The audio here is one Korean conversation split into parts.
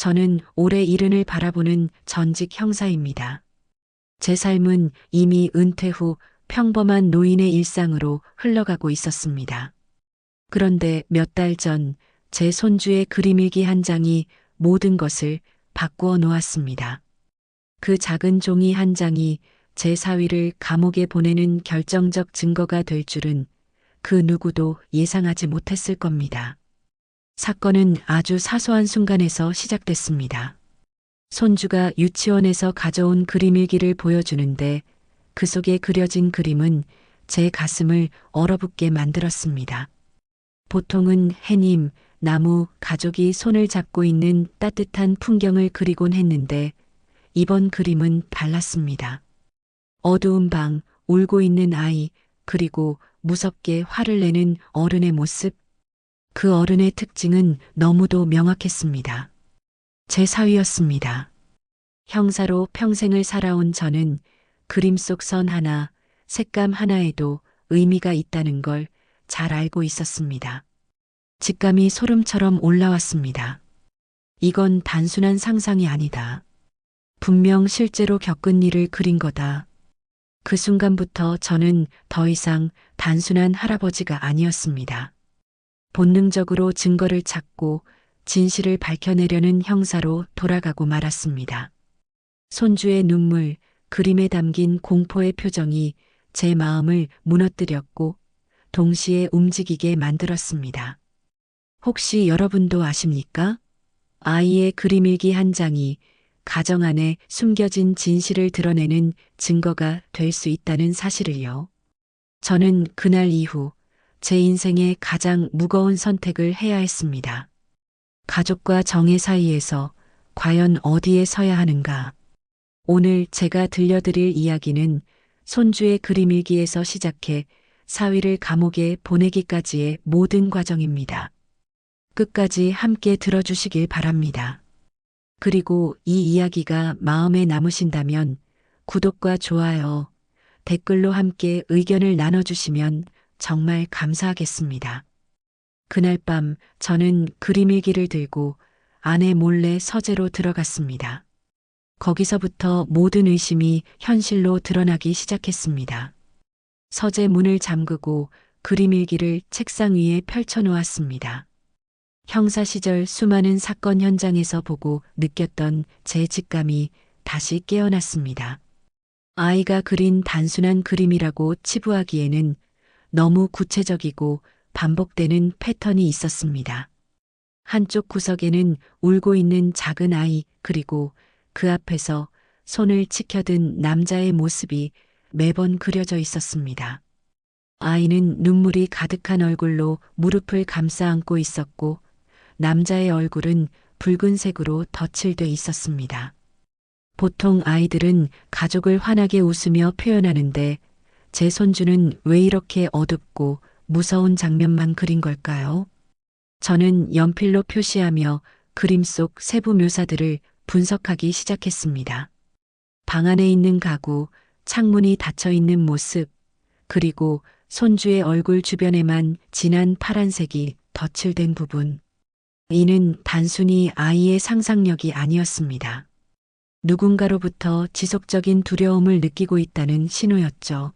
저는 올해 이른을 바라보는 전직 형사입니다. 제 삶은 이미 은퇴 후 평범한 노인의 일상으로 흘러가고 있었습니다. 그런데 몇 달 전 제 손주의 그림일기 한 장이 모든 것을 바꾸어 놓았습니다. 그 작은 종이 한 장이 제 사위를 감옥에 보내는 결정적 증거가 될 줄은 그 누구도 예상하지 못했을 겁니다. 사건은 아주 사소한 순간에서 시작됐습니다. 손주가 유치원에서 가져온 그림 일기를 보여주는데 그 속에 그려진 그림은 제 가슴을 얼어붙게 만들었습니다. 보통은 해님, 나무, 가족이 손을 잡고 있는 따뜻한 풍경을 그리곤 했는데 이번 그림은 달랐습니다. 어두운 방, 울고 있는 아이, 그리고 무섭게 화를 내는 어른의 모습. 그 어른의 특징은 너무도 명확했습니다. 제 사위였습니다. 형사로 평생을 살아온 저는 그림 속 선 하나, 색감 하나에도 의미가 있다는 걸 잘 알고 있었습니다. 직감이 소름처럼 올라왔습니다. 이건 단순한 상상이 아니다. 분명 실제로 겪은 일을 그린 거다. 그 순간부터 저는 더 이상 단순한 할아버지가 아니었습니다. 본능적으로 증거를 찾고 진실을 밝혀내려는 형사로 돌아가고 말았습니다. 손주의 눈물, 그림에 담긴 공포의 표정이 제 마음을 무너뜨렸고 동시에 움직이게 만들었습니다. 혹시 여러분도 아십니까? 아이의 그림일기 한 장이 가정 안에 숨겨진 진실을 드러내는 증거가 될 수 있다는 사실을요. 저는 그날 이후 제 인생의 가장 무거운 선택을 해야 했습니다. 가족과 정의 사이에서 과연 어디에 서야 하는가? 오늘 제가 들려드릴 이야기는 손주의 그림일기에서 시작해 사위를 감옥에 보내기까지의 모든 과정입니다. 끝까지 함께 들어주시길 바랍니다. 그리고 이 이야기가 마음에 남으신다면 구독과 좋아요, 댓글로 함께 의견을 나눠주시면 정말 감사하겠습니다. 그날 밤 저는 그림일기를 들고 아내 몰래 서재로 들어갔습니다. 거기서부터 모든 의심이 현실로 드러나기 시작했습니다. 서재 문을 잠그고 그림일기를 책상 위에 펼쳐놓았습니다. 형사 시절 수많은 사건 현장에서 보고 느꼈던 제 직감이 다시 깨어났습니다. 아이가 그린 단순한 그림이라고 치부하기에는 너무 구체적이고 반복되는 패턴이 있었습니다. 한쪽 구석에는 울고 있는 작은 아이, 그리고 그 앞에서 손을 치켜든 남자의 모습이 매번 그려져 있었습니다. 아이는 눈물이 가득한 얼굴로 무릎을 감싸 안고 있었고, 남자의 얼굴은 붉은색으로 덧칠돼 있었습니다. 보통 아이들은 가족을 환하게 웃으며 표현하는데 제 손주는 왜 이렇게 어둡고 무서운 장면만 그린 걸까요? 저는 연필로 표시하며 그림 속 세부 묘사들을 분석하기 시작했습니다. 방 안에 있는 가구, 창문이 닫혀 있는 모습, 그리고 손주의 얼굴 주변에만 진한 파란색이 덧칠된 부분. 이는 단순히 아이의 상상력이 아니었습니다. 누군가로부터 지속적인 두려움을 느끼고 있다는 신호였죠.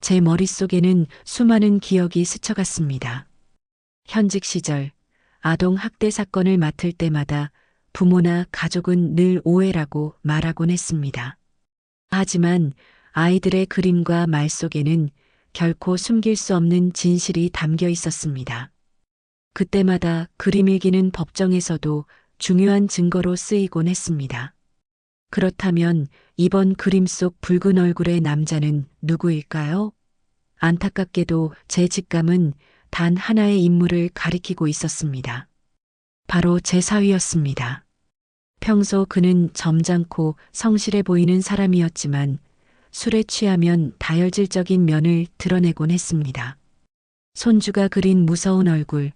제 머릿속에는 수많은 기억이 스쳐갔습니다. 현직 시절 아동 학대 사건을 맡을 때마다 부모나 가족은 늘 오해라고 말하곤 했습니다. 하지만 아이들의 그림과 말 속에는 결코 숨길 수 없는 진실이 담겨 있었습니다. 그때마다 그림일기는 법정에서도 중요한 증거로 쓰이곤 했습니다. 그렇다면 이번 그림 속 붉은 얼굴의 남자는 누구일까요? 안타깝게도 제 직감은 단 하나의 인물을 가리키고 있었습니다. 바로 제 사위였습니다. 평소 그는 점잖고 성실해 보이는 사람이었지만 술에 취하면 다혈질적인 면을 드러내곤 했습니다. 손주가 그린 무서운 얼굴,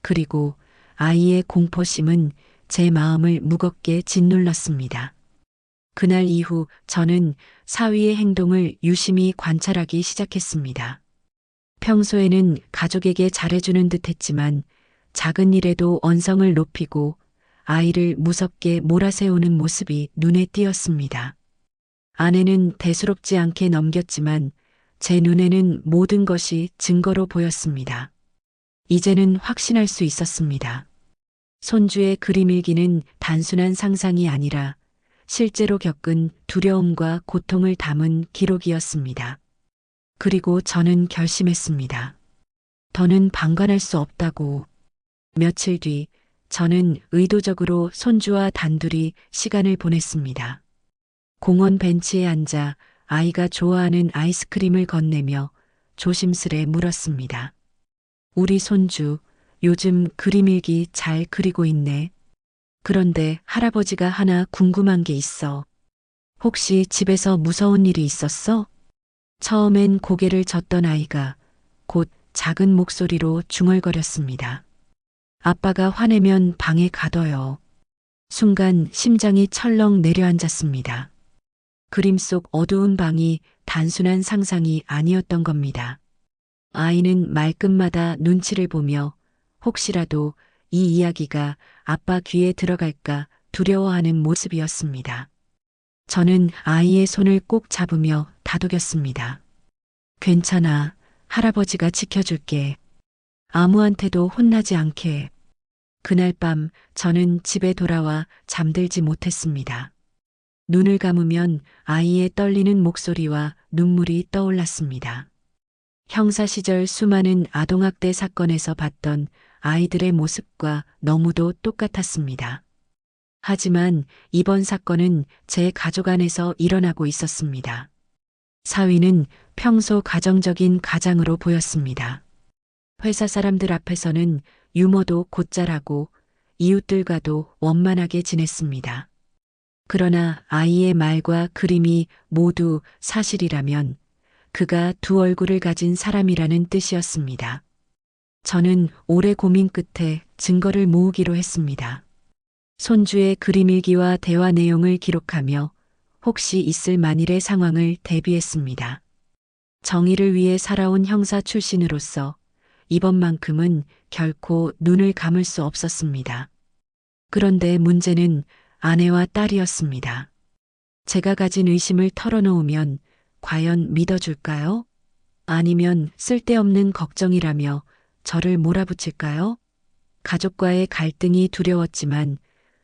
그리고 아이의 공포심은 제 마음을 무겁게 짓눌렀습니다. 그날 이후 저는 사위의 행동을 유심히 관찰하기 시작했습니다. 평소에는 가족에게 잘해주는 듯 했지만 작은 일에도 언성을 높이고 아이를 무섭게 몰아세우는 모습이 눈에 띄었습니다. 아내는 대수롭지 않게 넘겼지만 제 눈에는 모든 것이 증거로 보였습니다. 이제는 확신할 수 있었습니다. 손주의 그림 일기는 단순한 상상이 아니라 실제로 겪은 두려움과 고통을 담은 기록이었습니다. 그리고 저는 결심했습니다. 더는 방관할 수 없다고. 며칠 뒤 저는 의도적으로 손주와 단둘이 시간을 보냈습니다. 공원 벤치에 앉아 아이가 좋아하는 아이스크림을 건네며 조심스레 물었습니다. 우리 손주, 요즘 그림 일기 잘 그리고 있네. 그런데 할아버지가 하나 궁금한 게 있어. 혹시 집에서 무서운 일이 있었어? 처음엔 고개를 젓던 아이가 곧 작은 목소리로 중얼거렸습니다. 아빠가 화내면 방에 가둬요. 순간 심장이 철렁 내려앉았습니다. 그림 속 어두운 방이 단순한 상상이 아니었던 겁니다. 아이는 말끝마다 눈치를 보며 혹시라도 이 이야기가 아빠 귀에 들어갈까 두려워하는 모습이었습니다. 저는 아이의 손을 꼭 잡으며 다독였습니다. 괜찮아. 할아버지가 지켜줄게. 아무한테도 혼나지 않게. 그날 밤 저는 집에 돌아와 잠들지 못했습니다. 눈을 감으면 아이의 떨리는 목소리와 눈물이 떠올랐습니다. 형사 시절 수많은 아동학대 사건에서 봤던 아이들의 모습과 너무도 똑같았습니다. 하지만 이번 사건은 제 가족 안에서 일어나고 있었습니다. 사위는 평소 가정적인 가장으로 보였습니다. 회사 사람들 앞에서는 유머도 곧잘하고 이웃들과도 원만하게 지냈습니다. 그러나 아이의 말과 그림이 모두 사실이라면 그가 두 얼굴을 가진 사람이라는 뜻이었습니다. 저는 오래 고민 끝에 증거를 모으기로 했습니다. 손주의 그림 일기와 대화 내용을 기록하며 혹시 있을 만일의 상황을 대비했습니다. 정의를 위해 살아온 형사 출신으로서 이번만큼은 결코 눈을 감을 수 없었습니다. 그런데 문제는 아내와 딸이었습니다. 제가 가진 의심을 털어놓으면 과연 믿어줄까요? 아니면 쓸데없는 걱정이라며 저를 몰아붙일까요? 가족과의 갈등이 두려웠지만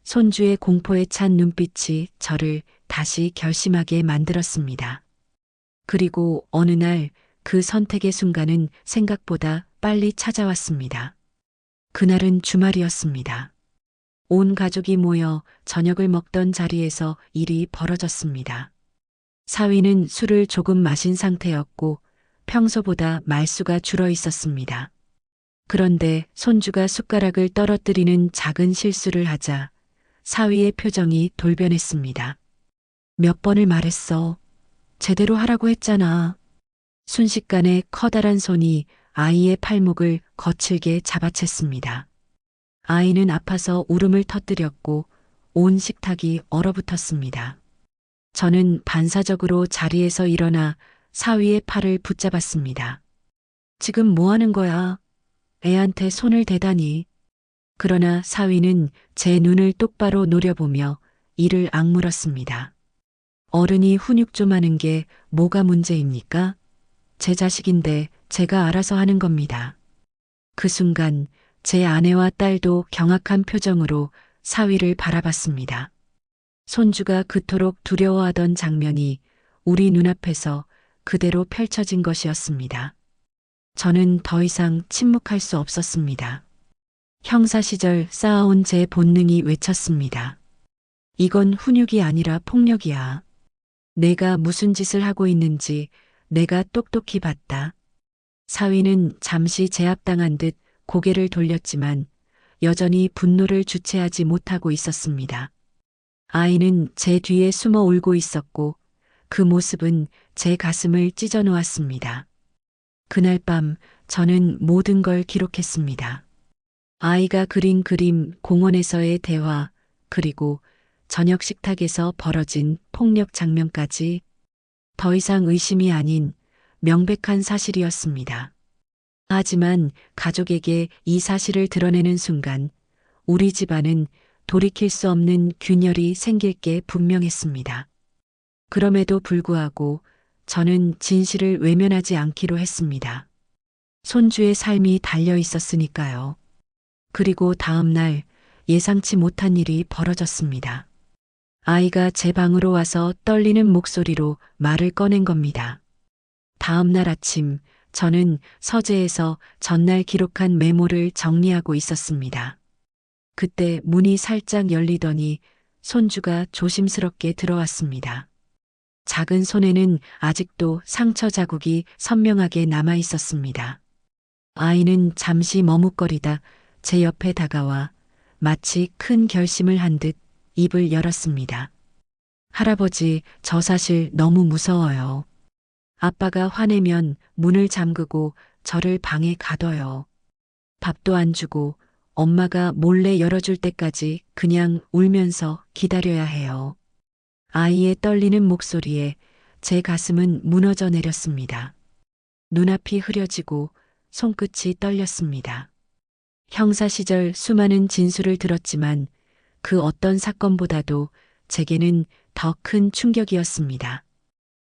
손주의 공포에 찬 눈빛이 저를 다시 결심하게 만들었습니다. 그리고 어느 날 그 선택의 순간은 생각보다 빨리 찾아왔습니다. 그날은 주말이었습니다. 온 가족이 모여 저녁을 먹던 자리에서 일이 벌어졌습니다. 사위는 술을 조금 마신 상태였고 평소보다 말수가 줄어 있었습니다. 그런데 손주가 숟가락을 떨어뜨리는 작은 실수를 하자 사위의 표정이 돌변했습니다. 몇 번을 말했어. 제대로 하라고 했잖아. 순식간에 커다란 손이 아이의 팔목을 거칠게 잡아챘습니다. 아이는 아파서 울음을 터뜨렸고 온 식탁이 얼어붙었습니다. 저는 반사적으로 자리에서 일어나 사위의 팔을 붙잡았습니다. 지금 뭐 하는 거야? 애한테 손을 대다니. 그러나 사위는 제 눈을 똑바로 노려보며 이를 악물었습니다. 어른이 훈육 좀 하는 게 뭐가 문제입니까? 제 자식인데 제가 알아서 하는 겁니다. 그 순간 제 아내와 딸도 경악한 표정으로 사위를 바라봤습니다. 손주가 그토록 두려워하던 장면이 우리 눈앞에서 그대로 펼쳐진 것이었습니다. 저는 더 이상 침묵할 수 없었습니다. 형사 시절 쌓아온 제 본능이 외쳤습니다. 이건 훈육이 아니라 폭력이야. 내가 무슨 짓을 하고 있는지 내가 똑똑히 봤다. 사위는 잠시 제압당한 듯 고개를 돌렸지만 여전히 분노를 주체하지 못하고 있었습니다. 아이는 제 뒤에 숨어 울고 있었고 그 모습은 제 가슴을 찢어 놓았습니다. 그날 밤 저는 모든 걸 기록했습니다. 아이가 그린 그림, 공원에서의 대화, 그리고 저녁 식탁에서 벌어진 폭력 장면까지 더 이상 의심이 아닌 명백한 사실이었습니다. 하지만 가족에게 이 사실을 드러내는 순간 우리 집안은 돌이킬 수 없는 균열이 생길 게 분명했습니다. 그럼에도 불구하고 저는 진실을 외면하지 않기로 했습니다. 손주의 삶이 달려 있었으니까요. 그리고 다음 날 예상치 못한 일이 벌어졌습니다. 아이가 제 방으로 와서 떨리는 목소리로 말을 꺼낸 겁니다. 다음 날 아침 저는 서재에서 전날 기록한 메모를 정리하고 있었습니다. 그때 문이 살짝 열리더니 손주가 조심스럽게 들어왔습니다. 작은 손에는 아직도 상처 자국이 선명하게 남아 있었습니다. 아이는 잠시 머뭇거리다 제 옆에 다가와 마치 큰 결심을 한 듯 입을 열었습니다. 할아버지, 저 사실 너무 무서워요. 아빠가 화내면 문을 잠그고 저를 방에 가둬요. 밥도 안 주고 엄마가 몰래 열어줄 때까지 그냥 울면서 기다려야 해요. 아이의 떨리는 목소리에 제 가슴은 무너져 내렸습니다. 눈앞이 흐려지고 손끝이 떨렸습니다. 형사 시절 수많은 진술을 들었지만 그 어떤 사건보다도 제게는 더 큰 충격이었습니다.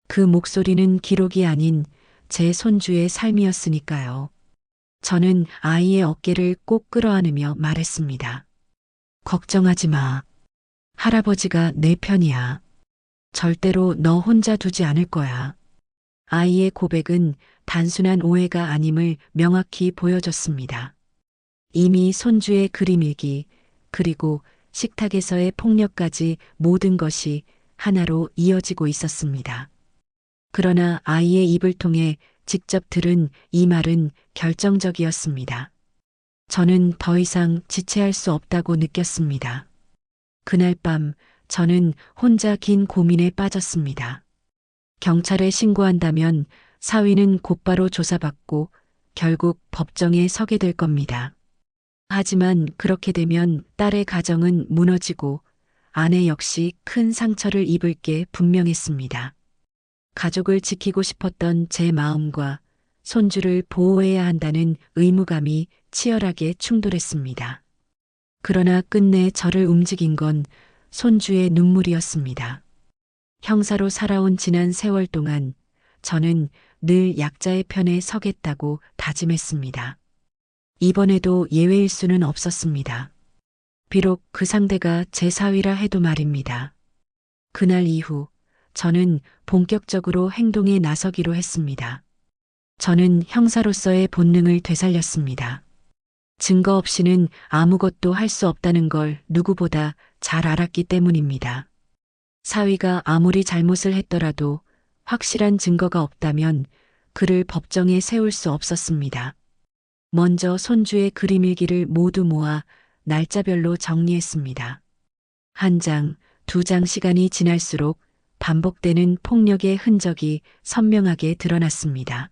그 목소리는 기록이 아닌 제 손주의 삶이었으니까요. 저는 아이의 어깨를 꼭 끌어안으며 말했습니다. 걱정하지 마. 할아버지가 내 편이야. 절대로 너 혼자 두지 않을 거야. 아이의 고백은 단순한 오해가 아님을 명확히 보여줬습니다. 이미 손주의 그림 일기, 그리고 식탁에서의 폭력까지 모든 것이 하나로 이어지고 있었습니다. 그러나 아이의 입을 통해 직접 들은 이 말은 결정적이었습니다. 저는 더 이상 지체할 수 없다고 느꼈습니다. 그날 밤 저는 혼자 긴 고민에 빠졌습니다. 경찰에 신고한다면 사위는 곧바로 조사받고 결국 법정에 서게 될 겁니다. 하지만 그렇게 되면 딸의 가정은 무너지고 아내 역시 큰 상처를 입을 게 분명했습니다. 가족을 지키고 싶었던 제 마음과 손주를 보호해야 한다는 의무감이 치열하게 충돌했습니다. 그러나 끝내 저를 움직인 건 손주의 눈물이었습니다. 형사로 살아온 지난 세월 동안 저는 늘 약자의 편에 서겠다고 다짐했습니다. 이번에도 예외일 수는 없었습니다. 비록 그 상대가 제 사위라 해도 말입니다. 그날 이후 저는 본격적으로 행동에 나서기로 했습니다. 저는 형사로서의 본능을 되살렸습니다. 증거 없이는 아무것도 할 수 없다는 걸 누구보다 잘 알았기 때문입니다. 사위가 아무리 잘못을 했더라도 확실한 증거가 없다면 그를 법정에 세울 수 없었습니다. 먼저 손주의 그림 일기를 모두 모아 날짜별로 정리했습니다. 한 장, 두 장 시간이 지날수록 반복되는 폭력의 흔적이 선명하게 드러났습니다.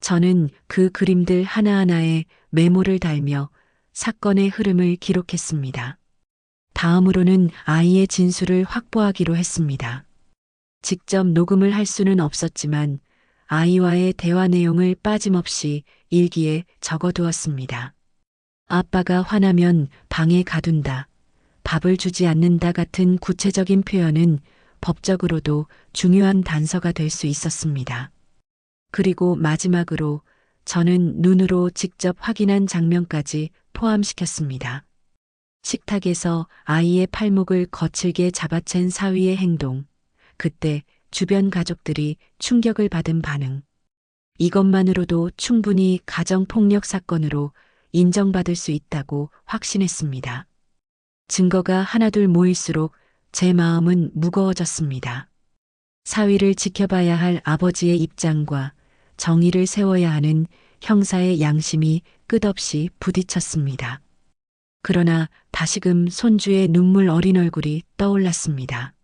저는 그 그림들 하나하나에 메모를 달며 사건의 흐름을 기록했습니다. 다음으로는 아이의 진술을 확보하기로 했습니다. 직접 녹음을 할 수는 없었지만 아이와의 대화 내용을 빠짐없이 일기에 적어두었습니다. 아빠가 화나면 방에 가둔다. 밥을 주지 않는다 같은 구체적인 표현은 법적으로도 중요한 단서가 될 수 있었습니다. 그리고 마지막으로 저는 눈으로 직접 확인한 장면까지 포함시켰습니다. 식탁에서 아이의 팔목을 거칠게 잡아챈 사위의 행동. 그때 주변 가족들이 충격을 받은 반응. 이것만으로도 충분히 가정폭력 사건으로 인정받을 수 있다고 확신했습니다. 증거가 하나둘 모일수록 제 마음은 무거워졌습니다. 사위를 지켜봐야 할 아버지의 입장과 정의를 세워야 하는 형사의 양심이 끝없이 부딪혔습니다. 그러나 다시금 손주의 눈물 어린 얼굴이 떠올랐습니다.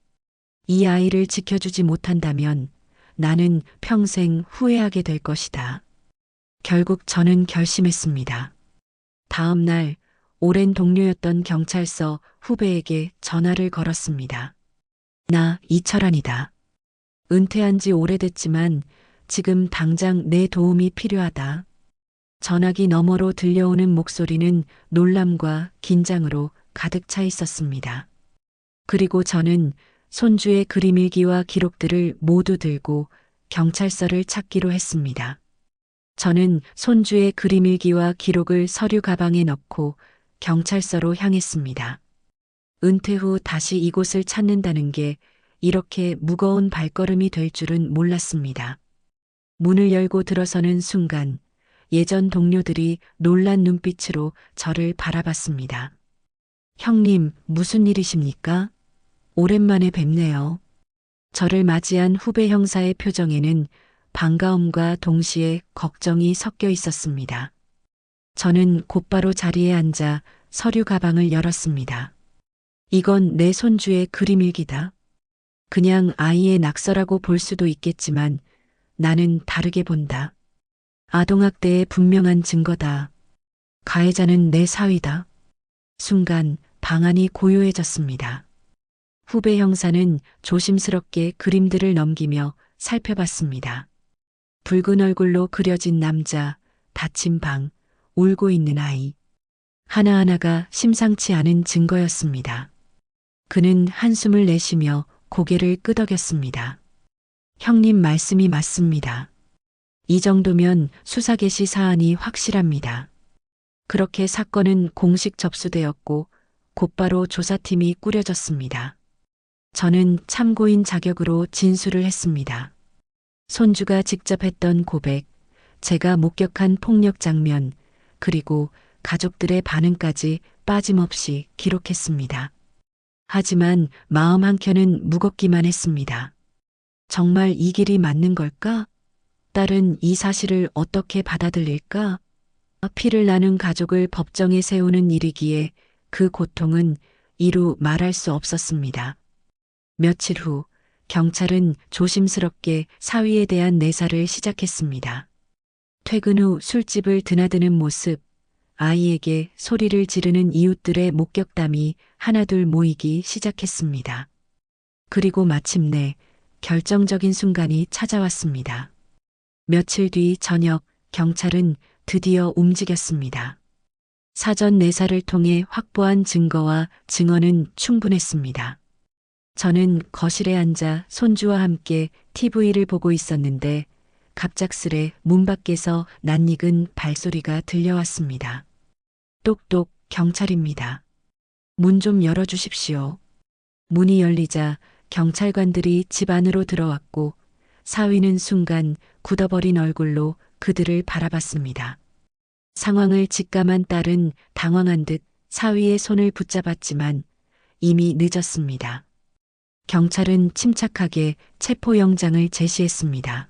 이 아이를 지켜주지 못한다면 나는 평생 후회하게 될 것이다. 결국 저는 결심했습니다. 다음 날 오랜 동료였던 경찰서 후배에게 전화를 걸었습니다. 나 이철환이다. 은퇴한 지 오래됐지만 지금 당장 내 도움이 필요하다. 전화기 너머로 들려오는 목소리는 놀람과 긴장으로 가득 차 있었습니다. 그리고 저는 손주의 그림일기와 기록들을 모두 들고 경찰서를 찾기로 했습니다. 저는 손주의 그림일기와 기록을 서류 가방에 넣고 경찰서로 향했습니다. 은퇴 후 다시 이곳을 찾는다는 게 이렇게 무거운 발걸음이 될 줄은 몰랐습니다. 문을 열고 들어서는 순간 예전 동료들이 놀란 눈빛으로 저를 바라봤습니다. 형님, 무슨 일이십니까? 오랜만에 뵙네요. 저를 맞이한 후배 형사의 표정에는 반가움과 동시에 걱정이 섞여 있었습니다. 저는 곧바로 자리에 앉아 서류 가방을 열었습니다. 이건 내 손주의 그림일기다. 그냥 아이의 낙서라고 볼 수도 있겠지만 나는 다르게 본다. 아동학대의 분명한 증거다. 가해자는 내 사위다. 순간 방안이 고요해졌습니다. 후배 형사는 조심스럽게 그림들을 넘기며 살펴봤습니다. 붉은 얼굴로 그려진 남자, 다친 방, 울고 있는 아이. 하나하나가 심상치 않은 증거였습니다. 그는 한숨을 내쉬며 고개를 끄덕였습니다. 형님 말씀이 맞습니다. 이 정도면 수사 개시 사안이 확실합니다. 그렇게 사건은 공식 접수되었고 곧바로 조사팀이 꾸려졌습니다. 저는 참고인 자격으로 진술을 했습니다. 손주가 직접 했던 고백, 제가 목격한 폭력 장면, 그리고 가족들의 반응까지 빠짐없이 기록했습니다. 하지만 마음 한켠은 무겁기만 했습니다. 정말 이 길이 맞는 걸까? 딸은 이 사실을 어떻게 받아들일까? 피를 나눈 가족을 법정에 세우는 일이기에 그 고통은 이루 말할 수 없었습니다. 며칠 후 경찰은 조심스럽게 사위에 대한 내사를 시작했습니다. 퇴근 후 술집을 드나드는 모습, 아이에게 소리를 지르는 이웃들의 목격담이 하나둘 모이기 시작했습니다. 그리고 마침내 결정적인 순간이 찾아왔습니다. 며칠 뒤 저녁 경찰은 드디어 움직였습니다. 사전 내사를 통해 확보한 증거와 증언은 충분했습니다. 저는 거실에 앉아 손주와 함께 TV를 보고 있었는데 갑작스레 문 밖에서 낯익은 발소리가 들려왔습니다. 똑똑 경찰입니다. 문 좀 열어주십시오. 문이 열리자 경찰관들이 집 안으로 들어왔고 사위는 순간 굳어버린 얼굴로 그들을 바라봤습니다. 상황을 직감한 딸은 당황한 듯 사위의 손을 붙잡았지만 이미 늦었습니다. 경찰은 침착하게 체포영장을 제시했습니다.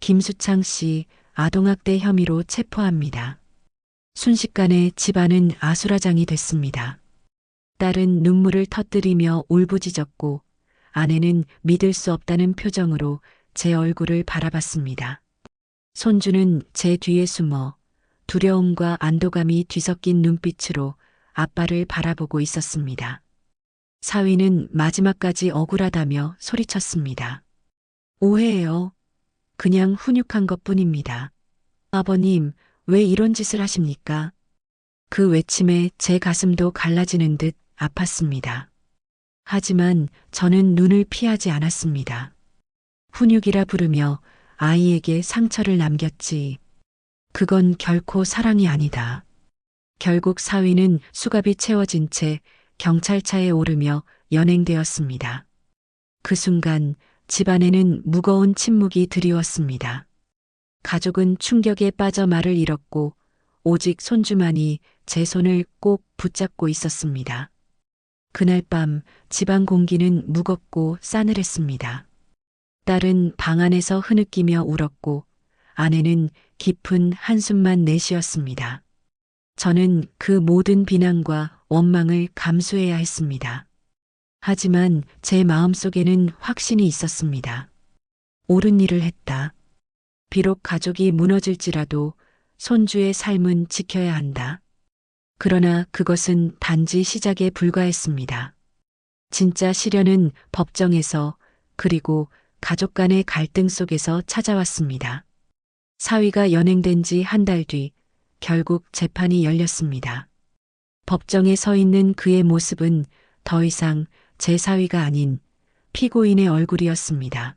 김수창 씨 아동학대 혐의로 체포합니다. 순식간에 집안은 아수라장이 됐습니다. 딸은 눈물을 터뜨리며 울부짖었고 아내는 믿을 수 없다는 표정으로 제 얼굴을 바라봤습니다. 손주는 제 뒤에 숨어 두려움과 안도감이 뒤섞인 눈빛으로 아빠를 바라보고 있었습니다. 사위는 마지막까지 억울하다며 소리쳤습니다. 오해예요. 그냥 훈육한 것 뿐입니다. 아버님, 왜 이런 짓을 하십니까? 그 외침에 제 가슴도 갈라지는 듯 아팠습니다. 하지만 저는 눈을 피하지 않았습니다. 훈육이라 부르며 아이에게 상처를 남겼지. 그건 결코 사랑이 아니다. 결국 사위는 수갑이 채워진 채 경찰차에 오르며 연행되었습니다. 그 순간 집안에는 무거운 침묵이 드리웠습니다. 가족은 충격에 빠져 말을 잃었고 오직 손주만이 제 손을 꼭 붙잡고 있었습니다. 그날 밤 집안 공기는 무겁고 싸늘했습니다. 딸은 방 안에서 흐느끼며 울었고 아내는 깊은 한숨만 내쉬었습니다. 저는 그 모든 비난과 원망을 감수해야 했습니다. 하지만 제 마음속에는 확신이 있었습니다. 옳은 일을 했다. 비록 가족이 무너질지라도 손주의 삶은 지켜야 한다. 그러나 그것은 단지 시작에 불과했습니다. 진짜 시련은 법정에서 그리고 가족 간의 갈등 속에서 찾아왔습니다. 사위가 연행된 지 한 달 뒤 결국 재판이 열렸습니다. 법정에 서 있는 그의 모습은 더 이상 제 사위가 아닌 피고인의 얼굴이었습니다.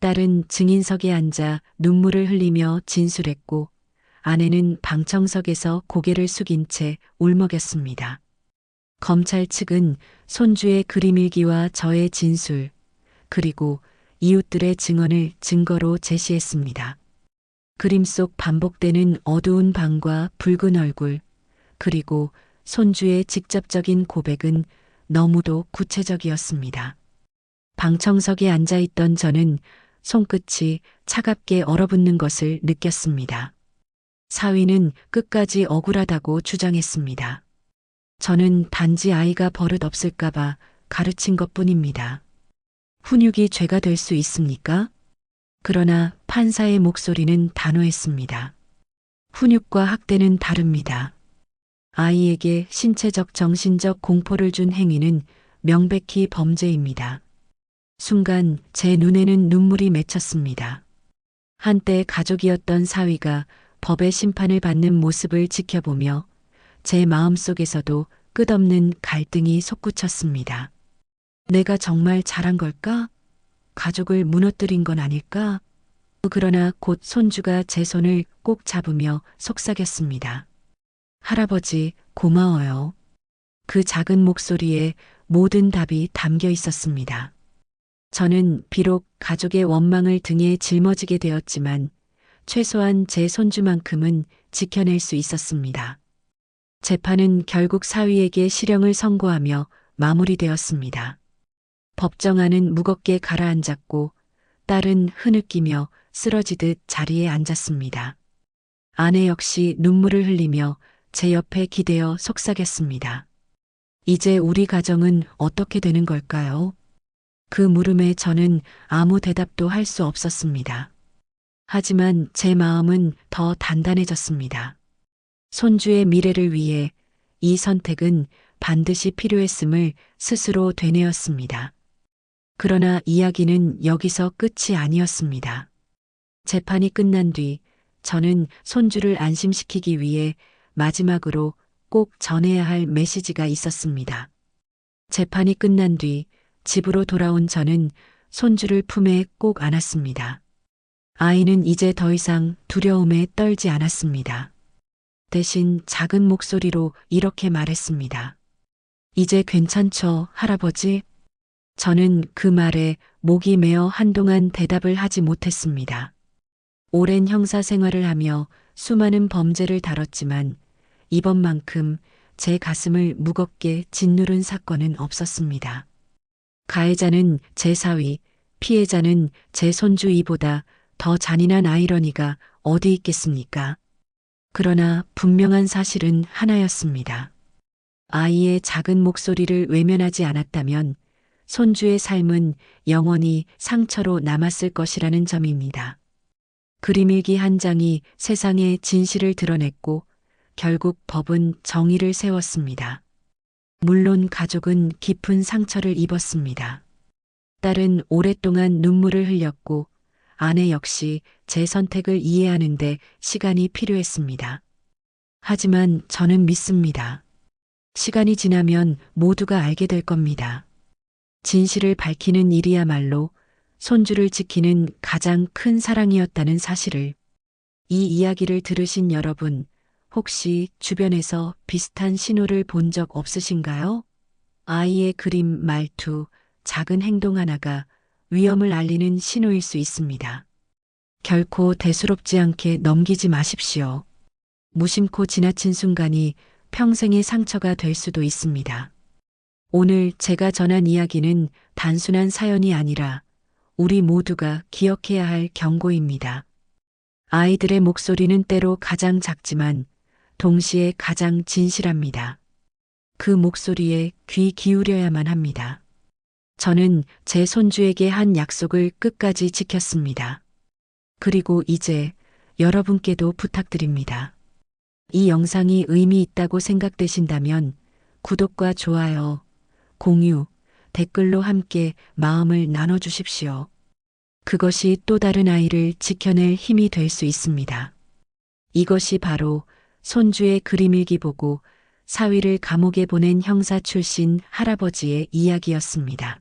딸은 증인석에 앉아 눈물을 흘리며 진술했고 아내는 방청석에서 고개를 숙인 채 울먹였습니다. 검찰 측은 손주의 그림일기와 저의 진술, 그리고 이웃들의 증언을 증거로 제시했습니다. 그림 속 반복되는 어두운 방과 붉은 얼굴, 그리고 손주의 직접적인 고백은 너무도 구체적이었습니다. 방청석에 앉아 있던 저는 손끝이 차갑게 얼어붙는 것을 느꼈습니다. 사위는 끝까지 억울하다고 주장했습니다. 저는 단지 아이가 버릇 없을까봐 가르친 것 뿐입니다. 훈육이 죄가 될 수 있습니까? 그러나 판사의 목소리는 단호했습니다. 훈육과 학대는 다릅니다. 아이에게 신체적 정신적 공포를 준 행위는 명백히 범죄입니다. 순간 제 눈에는 눈물이 맺혔습니다. 한때 가족이었던 사위가 법의 심판을 받는 모습을 지켜보며 제 마음속에서도 끝없는 갈등이 솟구쳤습니다. 내가 정말 잘한 걸까? 가족을 무너뜨린 건 아닐까? 그러나 곧 손주가 제 손을 꼭 잡으며 속삭였습니다. 할아버지, 고마워요. 그 작은 목소리에 모든 답이 담겨 있었습니다. 저는 비록 가족의 원망을 등에 짊어지게 되었지만 최소한 제 손주만큼은 지켜낼 수 있었습니다. 재판은 결국 사위에게 실형을 선고하며 마무리되었습니다. 법정안은 무겁게 가라앉았고 딸은 흐느끼며 쓰러지듯 자리에 앉았습니다. 아내 역시 눈물을 흘리며 제 옆에 기대어 속삭였습니다. 이제 우리 가정은 어떻게 되는 걸까요? 그 물음에 저는 아무 대답도 할 수 없었습니다. 하지만 제 마음은 더 단단해졌습니다. 손주의 미래를 위해 이 선택은 반드시 필요했음을 스스로 되뇌었습니다. 그러나 이야기는 여기서 끝이 아니었습니다. 재판이 끝난 뒤 저는 손주를 안심시키기 위해 마지막으로 꼭 전해야 할 메시지가 있었습니다. 재판이 끝난 뒤 집으로 돌아온 저는 손주를 품에 꼭 안았습니다. 아이는 이제 더 이상 두려움에 떨지 않았습니다. 대신 작은 목소리로 이렇게 말했습니다. 이제 괜찮죠, 할아버지? 저는 그 말에 목이 메어 한동안 대답을 하지 못했습니다. 오랜 형사 생활을 하며 수많은 범죄를 다뤘지만 이번만큼 제 가슴을 무겁게 짓누른 사건은 없었습니다. 가해자는 제 사위, 피해자는 제 손주 이보다 더 잔인한 아이러니가 어디 있겠습니까? 그러나 분명한 사실은 하나였습니다. 아이의 작은 목소리를 외면하지 않았다면 손주의 삶은 영원히 상처로 남았을 것이라는 점입니다. 그림일기 한 장이 세상의 진실을 드러냈고 결국 법은 정의를 세웠습니다. 물론 가족은 깊은 상처를 입었습니다. 딸은 오랫동안 눈물을 흘렸고 아내 역시 제 선택을 이해하는데 시간이 필요했습니다. 하지만 저는 믿습니다. 시간이 지나면 모두가 알게 될 겁니다. 진실을 밝히는 일이야말로 손주를 지키는 가장 큰 사랑이었다는 사실을 이 이야기를 들으신 여러분, 혹시 주변에서 비슷한 신호를 본 적 없으신가요? 아이의 그림, 말투, 작은 행동 하나가 위험을 알리는 신호일 수 있습니다. 결코 대수롭지 않게 넘기지 마십시오. 무심코 지나친 순간이 평생의 상처가 될 수도 있습니다. 오늘 제가 전한 이야기는 단순한 사연이 아니라 우리 모두가 기억해야 할 경고입니다. 아이들의 목소리는 때로 가장 작지만 동시에 가장 진실합니다. 그 목소리에 귀 기울여야만 합니다. 저는 제 손주에게 한 약속을 끝까지 지켰습니다. 그리고 이제 여러분께도 부탁드립니다. 이 영상이 의미 있다고 생각되신다면 구독과 좋아요, 공유, 댓글로 함께 마음을 나눠주십시오. 그것이 또 다른 아이를 지켜낼 힘이 될 수 있습니다. 이것이 바로 손주의 그림일기 보고 사위를 감옥에 보낸 형사 출신 할아버지의 이야기였습니다.